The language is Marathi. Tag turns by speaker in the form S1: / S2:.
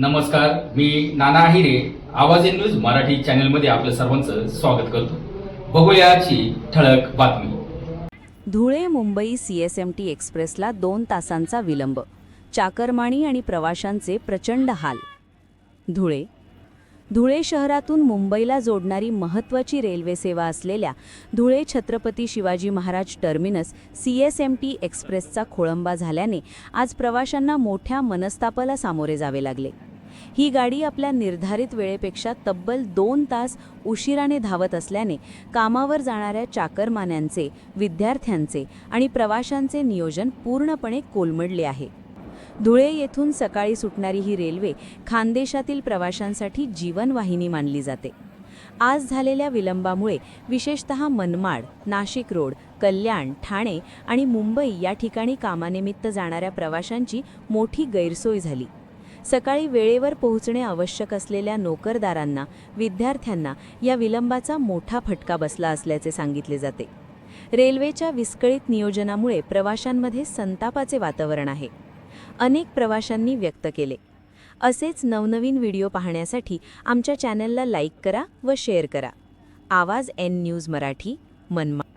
S1: नमस्कार मी नाना आहिरे आवाज इन न्यूज मराठी चॅनलमध्ये आपलं सर्वांचं स्वागत करतो. बघूयाची ठळक बातमी.
S2: धुळे मुंबई सीएसएमटी एक्सप्रेसला दोन तासांचा विलंब. चाकरमाणी आणि प्रवाशांचे प्रचंड हाल. धुळे. धुळे शहरातून मुंबईला जोडणारी महत्त्वाची रेल्वे सेवा असलेल्या Dhule Chhatrapati Shivaji Maharaj terminus C S M T एक्सप्रेसचा खोळंबा झाल्याने आज प्रवाशांना मोठ्या मनस्तापाला सामोरे जावे लागले. ही गाडी आपल्या निर्धारित वेळेपेक्षा तब्बल दोन तास उशिराने धावत असल्याने कामावर जाणाऱ्या चाकरमान्यांचे विद्यार्थ्यांचे आणि प्रवाशांचे नियोजन पूर्णपणे कोलमडले आहे. धुळे येथून सकाळी सुटणारी ही रेल्वे खानदेशातील प्रवाशांसाठी जीवनवाहिनी मानली जाते. आज झालेल्या विलंबामुळे विशेषतः मनमाड नाशिक रोड कल्याण ठाणे आणि मुंबई या ठिकाणी कामानिमित्त जाणाऱ्या प्रवाशांची मोठी गैरसोय झाली. सकाळी वेळेवर पोहोचणे आवश्यक असलेल्या नोकरदारांना विद्यार्थ्यांना या विलंबाचा मोठा फटका बसला असल्याचे सांगितले जाते. रेल्वेच्या विस्कळीत नियोजनामुळे प्रवाशांमध्ये संतापाचे वातावरण आहे. अनेक प्रवाशांनी व्यक्त केले. असेच नवनवीन व्हिडिओ पाहण्यासाठी आमच्या चॅनलला लाईक करा व शेअर करा. आवाज एन न्यूज मराठी मनमा